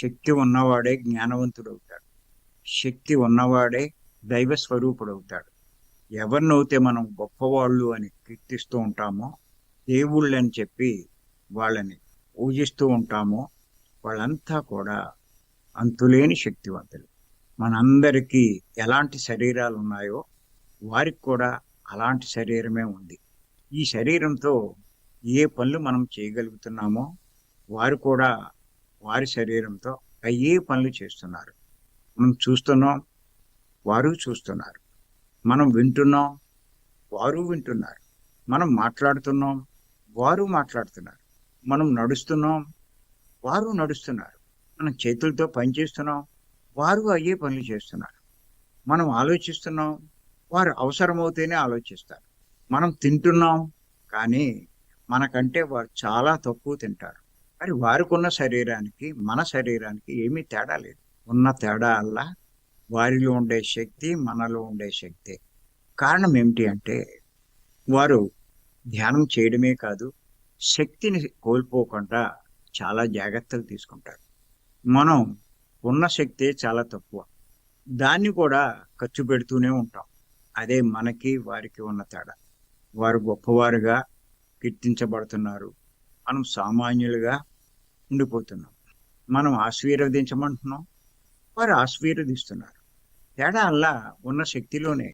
శక్తి ఉన్నవాడే జ్ఞానవంతుడవుతాడు. శక్తి ఉన్నవాడే దైవ స్వరూపుడవుతాడు ఎవరినైతే మనం గొప్పవాళ్ళు అని కీర్తిస్తూ ఉంటామో దేవుళ్ళు అని చెప్పి వాళ్ళని పూజిస్తూ ఉంటామో వాళ్ళంతా కూడా అంతులేని శక్తివంతులు. మనందరికీ ఎలాంటి శరీరాలు ఉన్నాయో వారికి కూడా అలాంటి శరీరమే ఉంది. ఈ శరీరంతో ఏ పనులు మనం చేయగలుగుతున్నామో వారు కూడా వారి శరీరంతో అయ్యే పనులు చేస్తున్నారు. మనం చూస్తున్నాం వారు చూస్తున్నారు. మనం వింటున్నాం వారు వింటున్నారు. మనం మాట్లాడుతున్నాం వారు మాట్లాడుతున్నారు. మనం నడుస్తున్నాం వారు నడుస్తున్నారు. మనం చేతులతో పని చేస్తున్నాం వారు అయ్యే పనులు చేస్తున్నారు. మనం ఆలోచిస్తున్నాం వారు అవసరమవుతేనే ఆలోచిస్తారు. మనం తింటున్నాం కానీ మనకంటే వారు చాలా తక్కువ తింటారు. మరి వారికి ఉన్న శరీరానికి మన శరీరానికి ఏమీ తేడా లేదు. ఉన్న తేడా అల్లా. వారిలో ఉండే శక్తి మనలో ఉండే శక్తి. కారణం ఏమిటి అంటే వారు ధ్యానం చేయడమే కాదు శక్తిని కోల్పోకుండా చాలా జాగ్రత్తలు తీసుకుంటారు. మనం ఉన్న శక్తే చాలా తక్కువ. దాన్ని కూడా ఖర్చు పెడుతూనే ఉంటాం. అదే మనకి వారికి ఉన్న తేడా. వారు గొప్పవారుగా కీర్తించబడుతున్నారు. మనం సామాన్యులుగా ఉండిపోతున్నాం. మనం ఆశీర్వదించమంటున్నాం. వారు ఆశీర్వదిస్తున్నారు. తేడా అల్లా ఉన్న శక్తిలోనే.